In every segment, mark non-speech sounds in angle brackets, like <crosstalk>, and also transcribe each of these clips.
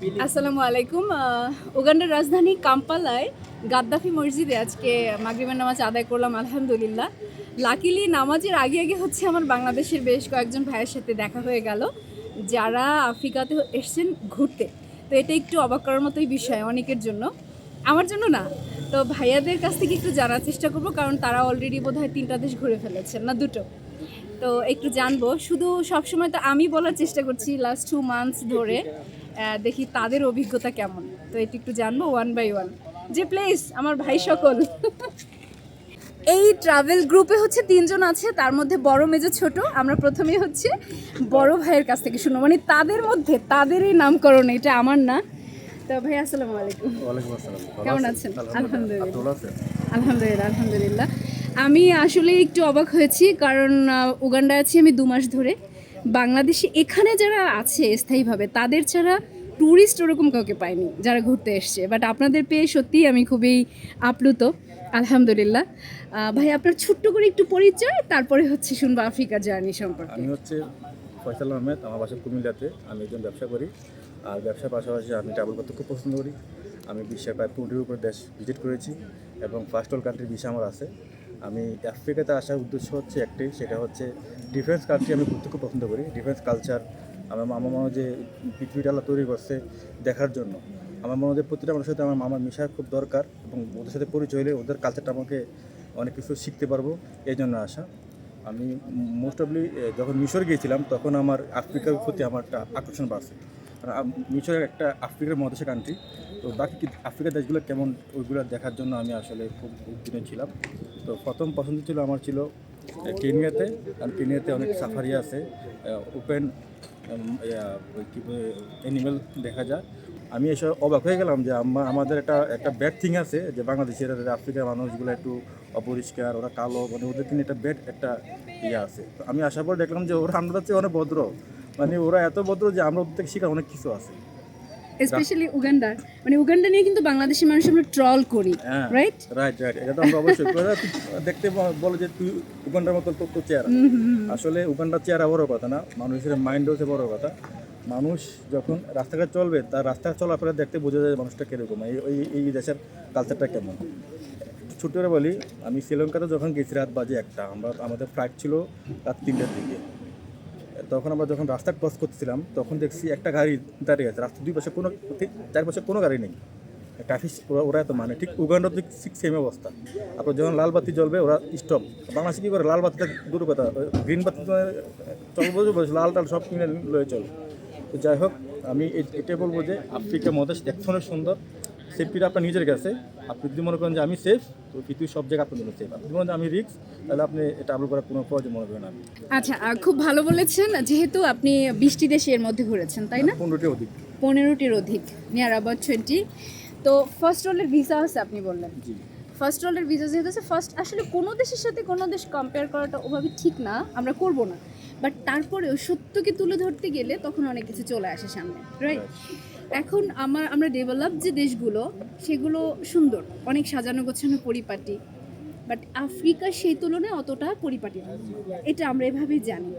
আসসালামু আলাইকুম উগান্ডার রাজধানী কাম্পালায় গাদ্দাফি মসজিদে আজকে মাগরিবের নামাজ আদায় করলাম, আলহামদুলিল্লাহ। লাকিলি নামাজের আগে আগে হচ্ছে আমার বাংলাদেশের বেশ কয়েকজন ভাইয়ের সাথে দেখা হয়ে গেল, যারা আফ্রিকাতে এসেছেন ঘুরতে। তো এটা একটু অবাক করার মতোই বিষয় অনেকের জন্য। আমার জন্য না, তো ভাইয়াদের কাছ থেকে একটু জানার চেষ্টা করব, কারণ তারা অলরেডি বোধহয় তিনটা দেশ ঘুরে ফেলেছেন, না দুটো? তো একটু জানব, শুধু সবসময় তো আমি বলার চেষ্টা করছি লাস্ট টু মান্থস ধরে। দেখি তাদের অভিজ্ঞতা কেমন। তো এটি একটু জানব ওয়ান বাই ওয়ান যে প্লেস আমার ভাই সকল। এই ট্রাভেল গ্রুপে হচ্ছে তিনজন আছে তার মধ্যে বড় মেজো ছোট আমরা প্রথমে হচ্ছে বড় ভাইয়ের কাছ থেকে শুনব। মানে তাদের মধ্যে তাদেরই নামকরণ এটা আমার না। তো ভাই আসসালামু আলাইকুম। কেমন আছেন? আলহামদুলিল্লাহ। আলহামদুলিল্লাহ। আলহামদুলিল্লাহ আমি আসলে একটু অবাক হয়েছি কারণ আহ, উগান্ডায় আছি আমি দু মাস ধরে। বাংলাদেশে এখানে যারা আছে স্থায়ীভাবে, তাদের ছাড়া ট্যুরিস্ট ওরকম কাউকে পাইনি যারা ঘুরতে এসছে। বাট আপনাদের পেয়ে সত্যিই আমি খুবই আপ্লুত, আলহামদুলিল্লাহ। ভাই, আপনার ছোট্ট করে একটু পরিচয়, তারপরে হচ্ছে শুনব আফ্রিকার জার্নি সম্পর্কে। আমি হচ্ছে ফয়সাল আহমেদ, আমার বাসা কুমিল্লাতে। আমি একজন ব্যবসা করি, আর ব্যবসার পাশাপাশি আমি ট্রাভেল করতে খুব পছন্দ করি। আমি বিশ্বের প্রায় পনেরোটির উপর দেশ ভিজিট করেছি, এবং ফার্স্ট অল কান্ট্রির ভিসা আমার আছে। আমি আফ্রিকাতে আসার উদ্দেশ্য হচ্ছে একটাই সেটা হচ্ছে ডিফেন্স কান্ট্রি আমি ঘুরতে খুব পছন্দ করি ডিফেন্স কালচার আমার মামা মনে যে পৃথিবীটা তৈরি করছে দেখার জন্য। আমার মনে হয় প্রতিটা মানুষের সাথে আমার মামার মিশা খুব দরকার এবং ওদের সাথে পরিচয় হলে ওদের কালচারটা আমাকে অনেক কিছু শিখতে পারব, এই জন্য আসা। আমি মোস্ট অফলি যখন মিশর গিয়েছিলাম, তখন আমার আফ্রিকার প্রতি আমার একটা আকর্ষণ বাড়ছে। মিশর একটা আফ্রিকার মহাদেশের কান্ট্রি তো বাকি আফ্রিকার দেশগুলো কেমন, ওইগুলো দেখার জন্য আমি আসলে খুব উদ্দিনে ছিলাম। তো প্রথম পছন্দ ছিল আমার ছিল কেনিয়াতে, কারণ কেনিয়াতে অনেক সাফারি আছে ওপেন কী অ্যানিমেল দেখা যায়। আমি এসব অবাক হয়ে গেলাম যে আমাদের একটা একটা ব্যাড থিং আছে যে বাংলাদেশের আফ্রিকার মানুষগুলো একটু অপরিষ্কার, ওরা কালো মানে ওদের কিন্তু একটা ব্যাড একটা ইয়ে আছে। আমি আসার পর দেখলাম যে ওরা আমরা চেয়ে অনেক ভদ্র। মানে ওরা এত ভদ্র যে আমরা ওদের থেকে শেখার অনেক কিছু আছে। স্পেশালি উগান্ডার মানে উগান্ডা নিয়ে কিন্তু বাংলাদেশের মানুষ আমরা ট্রল করি রাইট রাইট রাইট এটা তো আমরা অবশ্যই দেখতে বলে যে তুই উগান্ডার মতো তোর চেহারা। আসলে উগান্ডার চেহারা বড় কথা না মানুষের মাইন্ড হচ্ছে বড় কথা। মানুষ যখন রাস্তাঘাট চলবে তার রাস্তা চলাফেরা দেখতে বোঝা যায় মানুষটা কীরকম এই এই- এই দেশের কালচারটা কেমন। ছোট করে বলি আমি শ্রীলঙ্কাতে যখন গেছি রাত বাজে একটা আমরা আমাদের ফ্লাইট ছিল রাত তিনটার দিকে। তখন আমরা যখন রাস্তা ক্রস করছিলাম তখন দেখছি একটা গাড়ি দাঁড়িয়ে আছে। রাস্তার দুই পাশে কোনো ঠিক চারপাশে কোনো গাড়ি নেই। ট্রাফিক ওরা ওরা এত মানে ঠিক উগান্ডার ঠিক সেম অবস্থা। আপনার যখন লাল বাতি জ্বলবে, ওরা স্টপ বাংলাদেশে কী করে? লাল বাতিটা দূর কথা গ্রিন বাতি চলবো লাল টাল সব কিনে লয়ে চল। তো যাই হোক, আমি এ- এটাই বলব যে, আফ্রিকা মহাদেশ অনেক সুন্দর। সেফটিটা আপনার নিজের কাছে। আপনি যদি মনে করেন যে আমি সেফ তো পৃথিবীর সব জায়গায় আপনার জন্য সেফ আপনি মনে করেন আমি রিক্স তাহলে আপনি ট্রাভেল করার কোনো প্রয়োজন মনে করেন আমি আচ্ছা খুব ভালো বলেছেন। যেহেতু আপনি বৃষ্টি দেশে এর মধ্যে ঘুরেছেন তাই না? পনেরোটির অধিক। পনেরোটির অধিক নিয়ার অ্যাবাউট টোয়েন্টি তো ফার্স্ট রোলের ভিসা আছে আপনি বললেন। জি। ফার্স্ট রোলের ভিসা যেহেতু আছে ফার্স্ট আসলে কোনো দেশের সাথে কোনো দেশ কম্পেয়ার করাটা ওভাবে ঠিক না আমরা করব না। বাট তারপরেও সত্যকে তুলে ধরতে গেলে তখন অনেক কিছু চলে আসে সামনে রাইট এখন আমার আমরা ডেভেলপ যে দেশগুলো সেগুলো সুন্দর। অনেক সাজানো গোছানো পরিপাটি। বাট আফ্রিকা সেই তুলনায় অতটা পরিপাটি না। এটা আমরা এভাবেই জানি।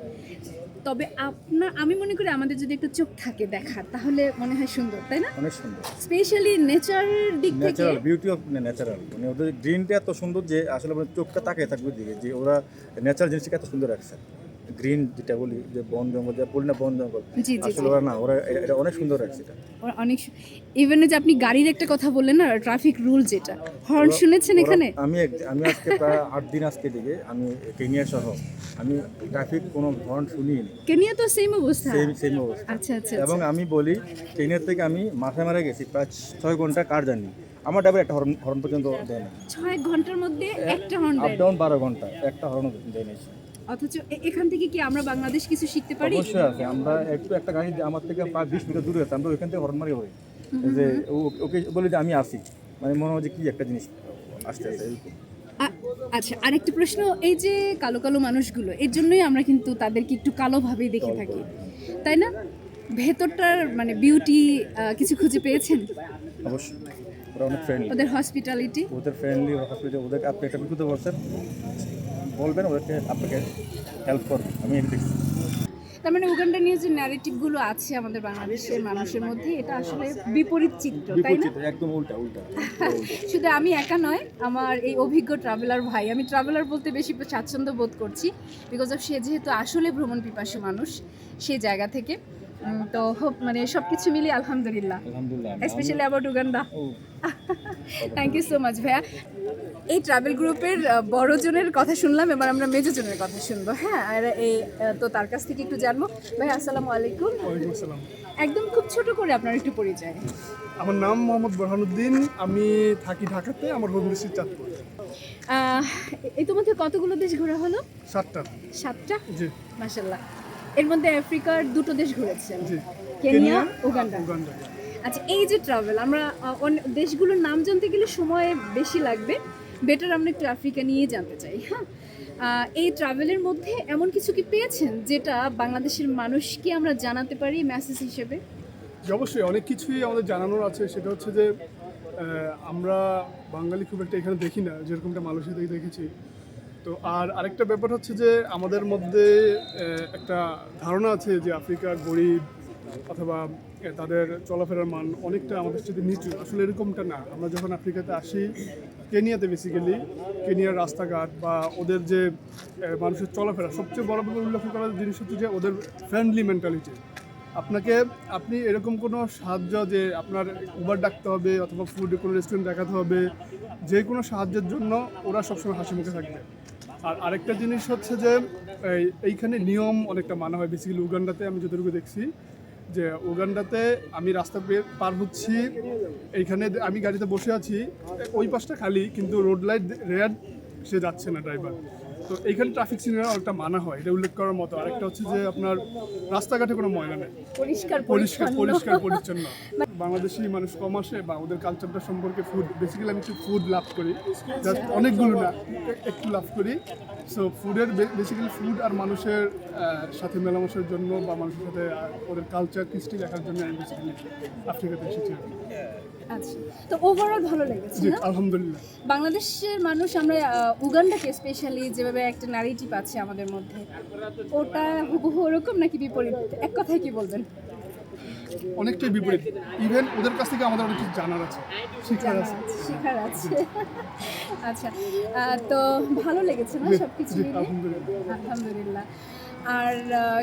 তবে আপনার আমি মনে করি আমাদের যদি একটা চোখ থাকে দেখার তাহলে মনে হয় সুন্দর তাই না? অনেক সুন্দর। স্পেশালি নেচারের দিক থেকে ন্যাচারাল বিউটি অফ ন্যাচারাল মানে ওদের গ্রিনটা এত সুন্দর যে আসলে চোখটা তাকিয়ে থাকবে দিকে যে ওরা ন্যাচারাল জিনিসটাকে এত সুন্দর রাখছে গ্রিন যেটা বলি যে বন জঙ্গল যা বলি না বন জঙ্গল আসলে ওরা না ওরা এটা অনেক সুন্দর রাখছে এটা ওরা অনেক ইভেন যে আপনি গাড়ির একটা কথা বললেন না ট্রাফিক রুল যেটা। হর্ন শুনেছেন এখানে? আমি আমি আজকে প্রায় আট দিন আজকে দিকে আমি কেনিয়া সহ আমি ট্রাফিক কোনো হর্ন শুনিনি। কেনিয়া তো সেম অবস্থা। সেম সেম অবস্থা। আচ্ছা আচ্ছা এবং আমি বলি কেনিয়ার থেকে আমি মাথায় মারা গেছি প্রায় ছয় ঘণ্টা কার জার্নি আমার ড্রাইভার একটা হর্ন হর্ন পর্যন্ত দেয় না। ছয় ঘণ্টার মধ্যে একটা হর্ন আপ ডাউন বারো ঘণ্টা একটা হর্ন দেয় না। অথচ এখান থেকে কি আমরা বাংলাদেশ কিছু শিখতে পারি? অবশ্যই আছে। আমরা একটু একটা গাড়ি আমার থেকে প্রায় বিশ মিটার দূরে আছে আমরা ওইখান থেকে হর্ন মারি হই যে ওকে বলি যে আমি আসি। মানে মনে হয় যে কি একটা জিনিস আসতে এরকম। আচ্ছা আরেকটি প্রশ্ন। এই যে কালো কালো মানুষগুলো এর জন্যই আমরা কিন্তু তাদেরকে একটু কালোভাবেই দেখে থাকি। তাই না? ভেতরটার মানে বিউটি কিছু খুঁজে পেয়েছেন? অবশ্যই। ওরা অনেক ফ্রেন্ডলি ওদের হসপিটালিটি ওদের ফ্রেন্ডলি হসপিটাল ওদেরকে আপনি একটা বিপদে বলছেন বলবেন ওদেরকে আপনাকে হেল্প করবে। আমি এটা দেখছি। তার মানে উগান্ডা নিয়ে যে ন্যারেটিভগুলো আছে আমাদের বাংলাদেশের মানুষের মধ্যে এটা আসলে বিপরীত চিত্র তাই না? একদম উল্টা উল্টা। <laughs> শুধু আমি একা নয় আমার এই অভিজ্ঞ ট্রাভেলার ভাই আমি ট্রাভেলার বলতে বেশি স্বাচ্ছন্দ্য বোধ করছি বিকজ অফ সে যেহেতু আসলে ভ্রমণ পিপাসু মানুষ সেই জায়গা থেকে। তো হোপ মানে সব কিছু মিলিয়ে আলহামদুলিল্লাহ। আলহামদুলিল্লাহ specially about Uganda thank you so much ভাইয়া। এই ট্রাভেল গ্রুপের বড় জনের কথা শুনলাম এবার আমরা মেজো জনের কথা শুনব। হ্যাঁ আর এই তো তার কাছ থেকে একটু জানব। ভাই আসসালামু আলাইকুম। একদম খুব ছোট করে আপনার একটু পরিচয়। আমার নাম মোহাম্মদ বোরহানুদ্দিন। আমি থাকি ঢাকাতে আমার হোম ডিস্ট্রিক্ট চাঁদপুর। এই তোমাদের কতগুলো দেশ ঘোরা হলো? সাতটা। সাতটা? জি। মাশাল্লাহ এর মধ্যে আফ্রিকার দুটো দেশ ঘুরেছেন। জি। Kenya Uganda. উগান্ডা। আচ্ছা এই যে ট্রাভেল আমরা দেশগুলোর নাম জানতে গেলে সময় বেশি লাগবে। বেটার আমরা একটু আফ্রিকা নিয়ে জানতে চাই হ্যাঁ? এই ট্রাভেলের মধ্যে এমন কিছু কি পেয়েছেন যেটা বাংলাদেশের মানুষকে আমরা জানাতে পারি মেসেজ হিসেবে? অবশ্যই। অনেক কিছুই আমাদের জানানোর আছে। সেটা হচ্ছে যে আমরা বাঙালি খুব একটা এখানে দেখি না, যেরকমটা মালয়েশিয়া থেকে দেখেছি। তো আর আরেকটা ব্যাপার হচ্ছে যে, আমাদের মধ্যে একটা ধারণা আছে যে, আফ্রিকা গরিব অথবা তাদের চলাফেরার মান অনেকটা আমাদের সাথে নিচু আসলে এরকমটা না। আমরা যখন আফ্রিকাতে আসি, কেনিয়াতে বেসিক্যালি কেনিয়ার রাস্তাঘাট বা ওদের যে মানুষের চলাফেরা, সবচেয়ে বড় ব্যাপার উল্লেখ করার জিনিস হচ্ছে যে, ওদের ফ্রেন্ডলি মেন্টালিটি আপনাকে, আপনি এরকম কোনো সাহায্য যে, আপনার উবার ডাকতে হবে অথবা ফুড কোনো রেস্টুরেন্ট দেখাতে হবে, যে কোনো সাহায্যের জন্য ওরা সবসময় হাসি মুখে থাকবে। আর আরেকটা জিনিস হচ্ছে যে এইখানে নিয়ম অনেকটা মানা হয়। বেসিক্যালি উগান্ডাতে আমি যতটুকু দেখছি যে উগান্ডাতে আমি রাস্তা পার হচ্ছি, এইখানে আমি গাড়িতে বসে আছি, ওই পাশটা খালি, কিন্তু রোড লাইট রেড সে যাচ্ছে না ড্রাইভার তো এইখানে ট্রাফিক সিগন্যাল অনেকটা মানা হয় এটা উল্লেখ করার মতো। আরেকটা হচ্ছে যে আপনার রাস্তাঘাটে কোনো ময়লা নেই। পরিষ্কার পরিষ্কার পরিষ্কার পরিচ্ছন্ন। <laughs> বাংলাদেশি মানুষ কম আসে বা ওদের কালচারটা সম্পর্কে ফুড বেসিক্যালি আমি একটু ফুড লাভ করি। জাস্ট অনেকগুলো না একটু লাভ করি। সো ফুডের বেসিক্যালি ফুড আর মানুষের সাথে মেলামেশার জন্য বা মানুষের সাথে ওদের কালচার কৃষ্টি দেখার জন্য আমি বেসিক্যালি আফ্রিকাতে এসেছি। আচ্ছা। তো ওভারঅল ভালো লেগেছে না? আলহামদুলিল্লাহ। বাংলাদেশের মানুষ আমরা উগান্ডাকে স্পেশালি যেভাবে একটা ন্যারেটিভ আছে আমাদের মধ্যে ওটা হুবহু ওরকম নাকি বিপরীত? এক কথায় কি বলবেন? অনেকটাই বিপরীত। ইভেন ওদের কাছ থেকে আমাদের অনেক কিছু জানার আছে শিখার আছে। শেখার আছে। আচ্ছা তো ভালো লেগেছে না সব কিছু আলহামদুলিল্লাহ। আর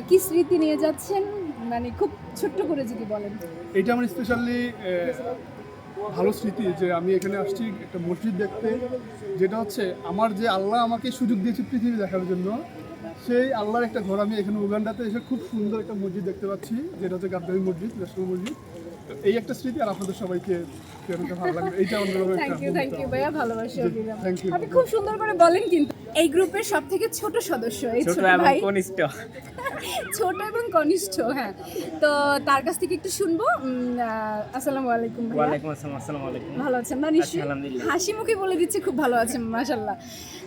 কি স্মৃতি নিয়ে যাচ্ছেন? মানে খুব ছোট্ট করে যদি বলেন। এটা আমার স্পেশালি ভালো স্মৃতি যে আমি এখানে আসছি একটা মসজিদ দেখতে যেটা হচ্ছে আমার যে আল্লাহ আমাকে সুযোগ দিয়েছে পৃথিবী দেখার জন্য সেই আল্লাহর একটা ঘর আমি এখানে উগান্ডাতে এসে খুব সুন্দর একটা মসজিদ দেখতে পাচ্ছি যেটা হচ্ছে গাদ্দারি মসজিদ ন্যাশনাল মসজিদ। এই একটা স্মৃতি আর আপনাদের সবাইকে ভালো লাগবে এইটা আমাদের একটা থ্যাংক ইউ থ্যাংক ইউ ভাইয়া ভালোবাসি আপনি খুব সুন্দর করে বলেন কিন্তু। এই গ্রুপের সব থেকে ছোট সদস্য এই ছোট ভাই। কনিষ্ঠ। <laughs> ছোট এবং কনিষ্ঠ হ্যাঁ। তো তার কাছ থেকে একটু শুনব। আসসালামু আলাইকুম ওয়ালাইকুম আসসালাম আসসালামু আলাইকুম। ভালো আছেন? না নিশ্চয়ই। হাসি মুখে বলে দিচ্ছে খুব ভালো আছেন মাশাআল্লাহ।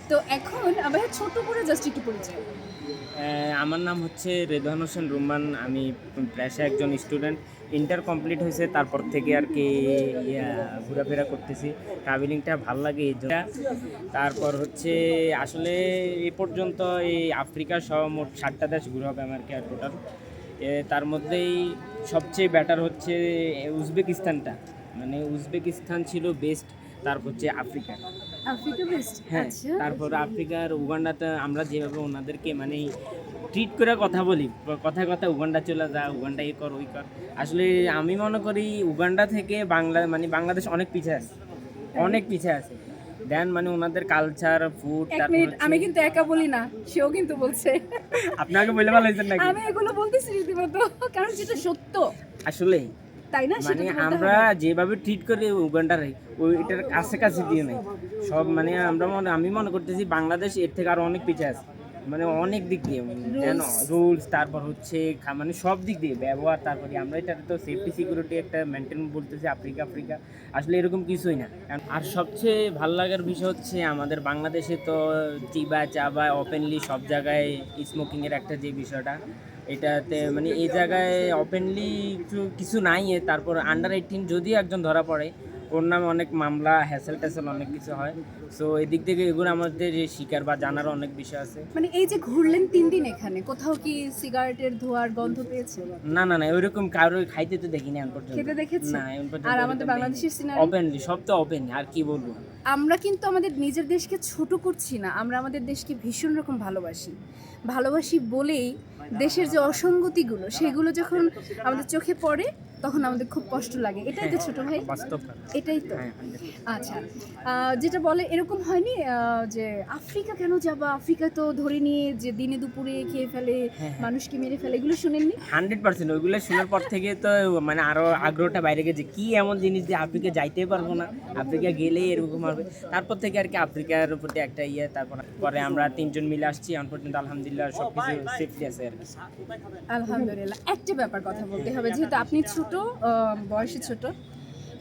তো এখন আবার ছোট করে জাস্ট একটু পরিচয়। আমার নাম হচ্ছে রেদওয়ান হোসেন রুমান আমি পেশা একজন স্টুডেন্ট। ইন্টার কমপ্লিট হয়েছে, তারপর থেকে আর কি ঘোরাফেরা করতেছি। ট্রাভেলিংটা ভালো লাগে এই জন্য। তারপর হচ্ছে, আসলে এ পর্যন্ত এই আফ্রিকা সহ মোট ষাটটা দেশ ঘুরা হবে আমার কি আর টোটাল তার মধ্যেই সবচেয়ে বেটার হচ্ছে উজবেকিস্তানটা। মানে উজবেকিস্তান ছিল বেস্ট তারপর হচ্ছে আফ্রিকা। হ্যাঁ আচ্ছা। তারপর আফ্রিকার উগান্ডাতে আমরা যেভাবে ওনাদেরকে মানে ট্রিট করে কথা বলি কথায় কথা উগান্ডা চলে যা উগান্ডা এই কর ওই কর। আসলে আমি মনে করি উগান্ডা থেকে বাংলা মানে বাংলাদেশ অনেক পিছিয়ে আছে। অনেক পিছিয়ে আছে। দেন মানে ওনাদের কালচার ফুড আমি কিন্তু একা বলি না সেও কিন্তু বলছে। আপনাকে বলে ভালো নাকি? আমি এগুলো বলতেছি রীতিমতো কারণ যেটা সত্য। আসলে তাই না? সেটা মানে আমরা যেভাবে ট্রিট করি উগান্ডারে ওই এটার কাছে কাছে দিয়ে নেই। সব মানে আমরা মনে আমি মনে করতেছি বাংলাদেশ এর থেকে আরও অনেক পিছিয়ে আছে। মানে অনেক দিক দিয়ে যেন রুলস তারপর হচ্ছে মানে সব দিক দিয়ে ব্যবহার তারপরে আমরা এটাতে তো সেফটি সিকিউরিটি একটা মেনটেন বলতেছি আফ্রিকা আফ্রিকা। আসলে এরকম কিছুই না। আর সবচেয়ে ভালো লাগার বিষয় হচ্ছে আমাদের বাংলাদেশে তো চিবা চাবা ওপেনলি সব জায়গায় স্মোকিংয়ের একটা যে বিষয়টা এটাতে মানে এই জায়গায় ওপেনলি কিছু কিছু নাই তারপর আন্ডার এইটিন যদি একজন ধরা পড়ে ওর নামে অনেক মামলা হ্যাসেল ট্যাসেল অনেক কিছু হয়। সো এদিক থেকে এগুলো আমাদের শিকার বা জানার অনেক বিষয় আছে। মানে এই যে ঘুরলেন তিন দিন এখানে কোথাও কি সিগারেটের ধোঁয়ার গন্ধ পেয়েছে না না না ওইরকম কারোর খাইতে তো দেখিনি এখন পর্যন্ত। খেতে দেখেছেন? না এখন পর্যন্ত আর আমাদের বাংলাদেশের সিনারি ওপেনলি সব তো ওপেন আর কি বলব? আমরা কিন্তু আমাদের নিজের দেশকে ছোট করছি না আমরা আমাদের দেশকে ভীষণ রকম ভালোবাসি। ভালোবাসি বলেই দেশের যে অসঙ্গতিগুলো সেগুলো যখন আমাদের চোখে পড়ে তখন আমাদের খুব কষ্ট লাগে। এটাই তো ছোট ভাই। এটাই তো। হ্যাঁ আচ্ছা যেটা বলে এরকম হয়নি যে আফ্রিকা কেন যাবা? আফ্রিকা তো ধরে নিয়ে যে দিনে দুপুরে খেয়ে ফেলে হ্যাঁ। মানুষকে মেরে ফেলে এগুলো শুনেননি? হান্ড্রেড পার্সেন্ট ওইগুলো শোনার পর থেকে তো মানে আরও আগ্রহটা বাইরে গেছে। কি এমন জিনিস যে আফ্রিকা যাইতে পারব না? আফ্রিকা গেলেই এরকম হবে। তারপর থেকে আর কি আফ্রিকার প্রতি একটা ইয়ে তারপর পরে আমরা তিনজন মিলে আসছি। এখন পর্যন্ত আলহামদুলিল্লাহ সব কিছু সেফলি আছে আর কি। আলহামদুলিল্লাহ। একটা ব্যাপার কথা বলতে হবে যেহেতু আপনি ছোট আহ, বয়সে ছোট।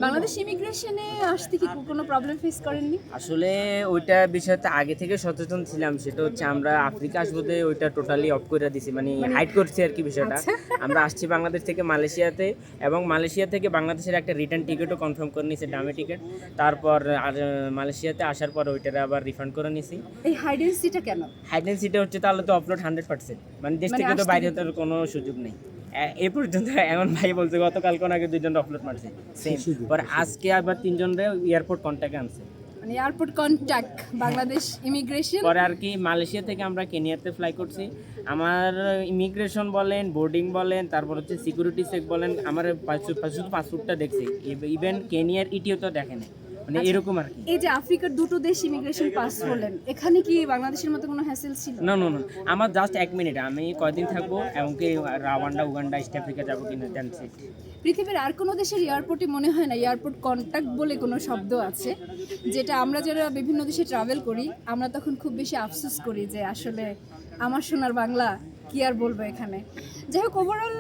বাংলাদেশ ইমিগ্রেশনে আসতে কি কোনো প্রবলেম ফেস করেননি? আসলে ওইটা বিষয়তে আগে থেকে সচেতন ছিলাম সেটা হচ্ছে আমরা আফ্রিকা আসব ওইটা টোটালি অফ করে দিছি মানে হাইড করছি আর কি বিষয়টা। আমরা আসছি বাংলাদেশ থেকে মালয়েশিয়াতে এবং মালয়েশিয়া থেকে বাংলাদেশের একটা রিটার্ন টিকিটও কনফার্ম করে নিয়েছি ডামি টিকিট তারপর আর মালয়েশিয়াতে আসার পর ওইটার আবার রিফান্ড করে নিয়েছি। এই হাইডেন্সিটা কেন? হাইডেন সিটে হচ্ছে তাহলে তো অপলোড হান্ড্রেড পার্সেন্ট মানে দেশ মানে থেকে তো বাইরে হতে কোনো সুযোগ নেই। এ- পর্যন্ত এমন ভাই বলছে গতকাল কোন আগে দুইজন অপলোড মারছে। সেম পরে আজকে আবার তিনজন এয়ারপোর্ট কন্ট্যাক্টে আনছে। মানে এয়ারপোর্ট কন্ট্যাক্ট বাংলাদেশ ইমিগ্রেশন পরে আর কি মালয়েশিয়া থেকে আমরা কেনিয়াতে ফ্লাই করছি। আমার ইমিগ্রেশন বলেন বোর্ডিং বলেন তারপর হচ্ছে সিকিউরিটি চেক বলেন আমার শুধু পাসপোর্টটা দেখছি। ইভেন কেনিয়ার ইটিও তো দেখে নাই। মানে এরকম আর কি। এই যে আফ্রিকার দুটো দেশ ইমিগ্রেশন পাস হলেন এখানে কি বাংলাদেশের মতো কোনো হ্যাসেল ছিল? না না না আমার জাস্ট এক মিনিট আমি কয়দিন থাকব এমনকি রাওয়ান্ডা উগান্ডা ইস্ট আফ্রিকা যাব কিনা জানছি। পৃথিবীর আর কোনো দেশের এয়ারপোর্টে মনে হয় না এয়ারপোর্ট কন্ট্যাক্ট বলে কোনো শব্দ আছে যেটা আমরা যারা বিভিন্ন দেশে ট্রাভেল করি আমরা তখন খুব বেশি আফসোস করি যে আসলে আমার সোনার বাংলা কি আর বলব এখানে। যাই হোক ওভারঅল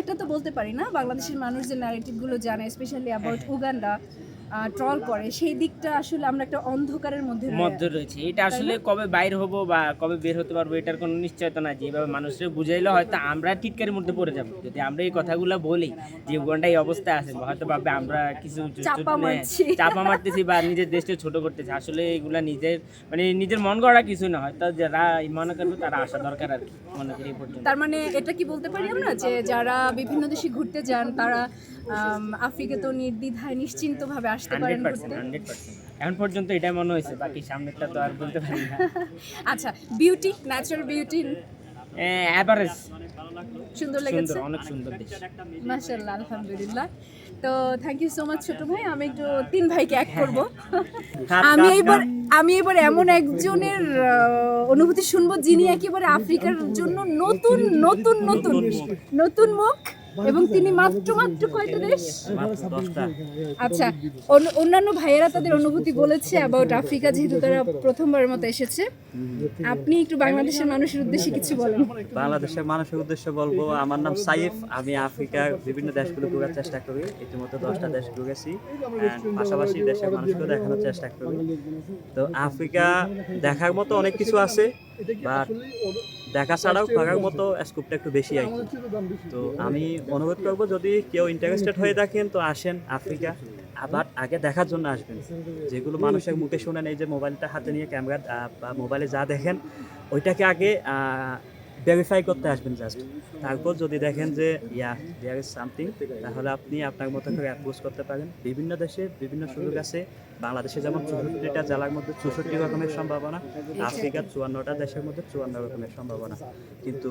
এটা তো বলতে পারি না বাংলাদেশের মানুষ যে ন্যারেটিভগুলো জানে স্পেশালি অ্যাবাউট উগান্ডা ট্রল করে সেই দিকটা আসলে আমরা একটা অন্ধকারের মধ্যে মধ্যে রয়েছে। এটা আসলে কবে বাইর হব বা কবে বের হতে পারব এটার কোনো নিশ্চয়তা নাই যেভাবে মানুষের বুঝাইলে হয়তো আমরা টিটকারির মধ্যে পড়ে যাব। যদি আমরা এই কথাগুলো বলি যে উগান্ডা এই অবস্থায় আছে হয়তো ভাববে আমরা কিছু মানে। চাপা মারতেছি বা নিজের দেশকে ছোট করতেছি আসলে এগুলা নিজের মানে নিজের মন গড়া কিছু না হয়তো যারা মনে করবে তারা আসা দরকার আর কি মনে করি পর্যন্ত। তার মানে এটা কি বলতে পারি আমরা? যে যারা বিভিন্ন দেশে ঘুরতে যান তারা আফ্রিকা তো নির্দ্বিধায় নিশ্চিন্তভাবে আসতে পারেন এখন পর্যন্ত মনে হয়েছে বাকি সামনেরটা তো আর বলতে পারি না। <laughs> আচ্ছা বিউটি ন্যাচারাল বিউটি সুন্দর সুন্দর লেগেছে? অনেক সুন্দর দেশ। মাশাআল্লাহ আলহামদুলিল্লাহ। তো থ্যাংক ইউ সো মাচ ছোট ভাই আমি একটু তিন ভাইকে এক করব। <laughs> আমি এবার আমি এবার এমন একজনের অনুভূতি শুনব যিনি একেবারে আফ্রিকার জন্য নতুন নতুন নতুন নতুন মুখ। এবং তিনি মাত্র মাত্র কয়টা দেশ আচ্ছা অন্য- অন্যান্য ভাইয়েরা তাদের অনুভূতি বলেছে অ্যাবাউট আফ্রিকা যেহেতু তারা প্রথমবারের মতো এসেছে আপনি একটু বাংলাদেশের মানুষের উদ্দেশ্যে কিছু বলেন বাংলাদেশের মানুষের উদ্দেশ্যে বলব আমার নাম সাইফ আমি আফ্রিকার বিভিন্ন দেশগুলো ঘোরার চেষ্টা করি ইতিমধ্যে দশটা দেশ ঘুরেছি পাশাপাশি দেশের মানুষকেও দেখানোর চেষ্টা করি তো আফ্রিকা দেখার মতো অনেক কিছু আছে বাট দেখা ছাড়াও থাকার মতো স্কোপটা একটু বেশি আর তো আমি অনুরোধ করব যদি কেউ ইন্টারেস্টেড হয়ে থাকেন তো আসেন আফ্রিকা। আবার আগে দেখার জন্য আসবেন। যেগুলো মানুষের মুখে শোনেন এই যে মোবাইলটা হাতে নিয়ে ক্যামেরা বা মোবাইলে যা দেখেন ওইটাকে আগে ভেরিফাই করতে আসবেন জাস্ট তারপর যদি দেখেন যে ইয়া দেয়ার ইজ সামথিং তাহলে আপনি আপনার মতো করে অ্যাপ্রোচ করতে পারেন। বিভিন্ন দেশে বিভিন্ন সুযোগ আছে। বাংলাদেশে যেমন চৌষট্টিটা জেলার মধ্যে চৌষট্টি রকমের সম্ভাবনা আফ্রিকার চুয়ান্নটা দেশের মধ্যে চুয়ান্ন রকমের সম্ভাবনা। কিন্তু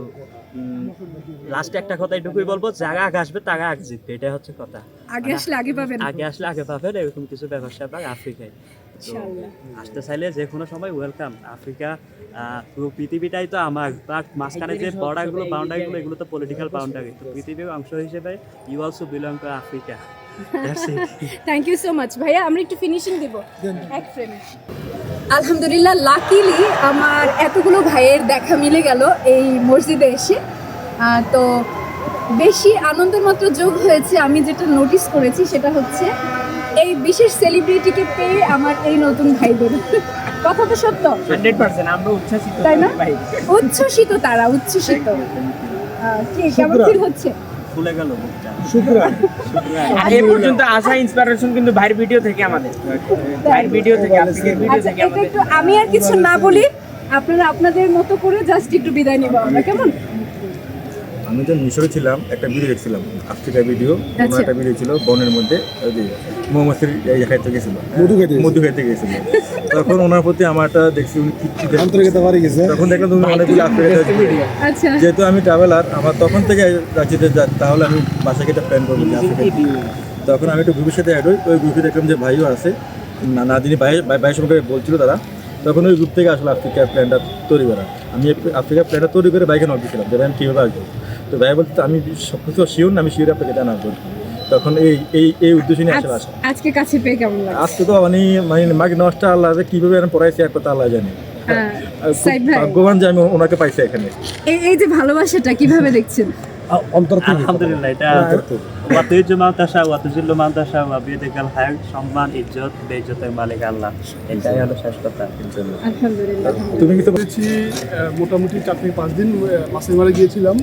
লাস্টে একটা কথা এটুকুই বলব যারা আগে আসবে তারা আগে জিতবে এটাই হচ্ছে কথা। আগে আসলে আগে পাবেন। আগে আসলে আগে পাবেন এরকম কিছু ব্যবসা বা আফ্রিকায়। আসতে চাইলে যে কোনো সময় ওয়েলকাম আফ্রিকা পুরো পৃথিবীটাই তো আমার। বাট মাঝখানে যে বর্ডারগুলো বাউন্ডারিগুলো এগুলো তো পলিটিক্যাল বাউন্ডারি তো পৃথিবীর অংশ হিসেবে you also belong to Africa thank you so much ভাইয়া আমরা একটু ফিনিশিং দেব। এক ফ্রেমে আলহামদুলিল্লাহ লাকিলি আমার এতগুলো ভাইয়ের দেখা মিলে গেল এই মসজিদে এসে। তো বেশি আনন্দের মাত্র যোগ হয়েছে আমি যেটা নোটিস করেছি সেটা হচ্ছে এই বিশেষ সেলিব্রিটিকে পেয়ে আমার এই নতুন ভাইদের। কথা তো সত্য। হান্ড্রেড পার্সেন্ট আমরা উচ্ছ্বাসিত। তাই না? উচ্ছ্বসিত তারা উচ্ছ্বসিত। কি কেমন ফিল হচ্ছে? গেল আর পর্যন্ত আসা ইন্সপিরেশন কিন্তু ভাইয়ের ভিডিও থেকে আমাদের। ভাইয়ের ভিডিও থেকে ভিডিও আচ্ছা থেকে আমাদের। আমি আর কিছু না বলি আপনারা আপনাদের মতো করে জাস্ট একটু বিদায় নিব আমরা কেমন? আমি তো মিশরে ছিলাম একটা ভিডিও দেখছিলাম আফ্রিকা ভিডিও আচ্ছা। কোনো একটা ভিডিও ছিল বনের মধ্যে ওই যে মৌমাছির ইয়ে খাইতে গেছিল। মধু খাইতে মধু খাইতে গেছিল। তখন ওনার প্রতি আমার একটা দেখছি উনি কি কি দেখছে। আন্তরিকতা বাড়ি গেছে। তখন দেখলাম তুমি অনেকগুলো আফ্রিকা ভিডিও আচ্ছা। যেহেতু আমি ট্রাভেলার আমার তখন থেকে রাঁচিতে যা তাহলে আমি বাসাকে একটা প্ল্যান করব আফ্রিকা তখন আমি একটু গ্রুপের সাথে অ্যাড হই ওই গ্রুপে দেখলাম যে ভাইও আছে না নাদিনী ভাই ভাই- ভাইয়ের সঙ্গে বলছিল তারা। তখন ওই গ্রুপ থেকে আসলে আফ্রিকার প্ল্যানটা তৈরি করা। আমি আফ্রি- আফ্রিকার প্ল্যানটা তৈরি করে বাইকে নক দিয়েছিলাম যে আমি কীভাবে আসব? তো ভাই বলতে আমি সব কিছু শিওর না আমি শিওর আপনাকে জানাব। তখন এই এই এই উদ্দেশ্য নিয়ে আসলে আসা। আজকে কাছে পেয়ে কেমন লাগে আজকে তো মানে মানে মাকে নষ্ট আল্লাহ যে কীভাবে আমি পড়াইছি এক কথা আল্লাহ জানি। হ্যাঁ ভাগ্যবান যে আমি ওনাকে পাইছি এখানে। এই এই যে ভালোবাসাটা কীভাবে দেখছেন? অন্তর থেকে আলহামদুলিল্লাহ এটা ওয়াতুইজু মান্তাসা ওয়াতুজিল্লু মান্তাসা ওয়া বিয়াদিকাল হায়াত সম্মান ইজ্জত বেইজ্জতের মালিক আল্লাহ। এটাই হলো শেষ কথা আলহামদুলিল্লাহ। তুমি আহ, মোটামুটি চার থেকে পাঁচ দিন আহ, মাসে মারে গিয়েছিলাম।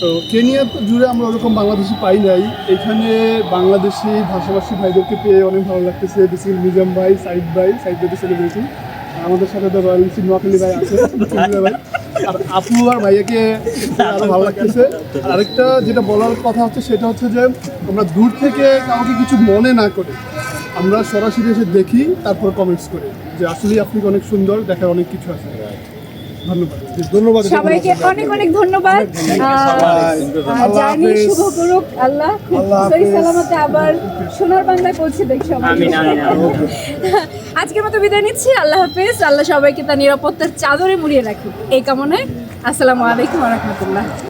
তো কেনিয়া জুড়ে আমরা ওরকম বাংলাদেশি পাই নাই। এখানে বাংলাদেশি ভাষাভাষী ভাইদেরকে পেয়ে অনেক ভালো লাগতেছে। নিজাম ভাই সাইদ ভাই সাইদ ভাই সেলিব্রিটি আমাদের সাথে তো রয়্যাল নোয়াখালী ভাই আছে। <laughs> ভাই। আর আপু আর ভাইয়াকে আরও ভালো লাগতেছে। আর আরেকটা যেটা বলার কথা হচ্ছে, সেটা হচ্ছে যে আমরা দূর থেকে কাউকে কিছু মনে না করে আমরা সরাসরি এসে দেখি, তারপর কমেন্টস করি যে আসলেই আপনি অনেক সুন্দর, দেখার অনেক কিছু আছে। ধন্যবাদ। ধন্যবাদ। সবাইকে অনেক অনেক ধন্যবাদ। জার্নি শুভ করুক আল্লাহ সালামতে আবার সোনার পৌঁছে দেখ সবাই। আজকের মতো বিদায় নিচ্ছি। আল্লাহ হাফেজ। আল্লাহ সবাইকে তার নিরাপত্তার চাদরে মুড়িয়ে রাখুক। এই কামনায় আসসালামু আলাইকুম রহমতুল্লাহ।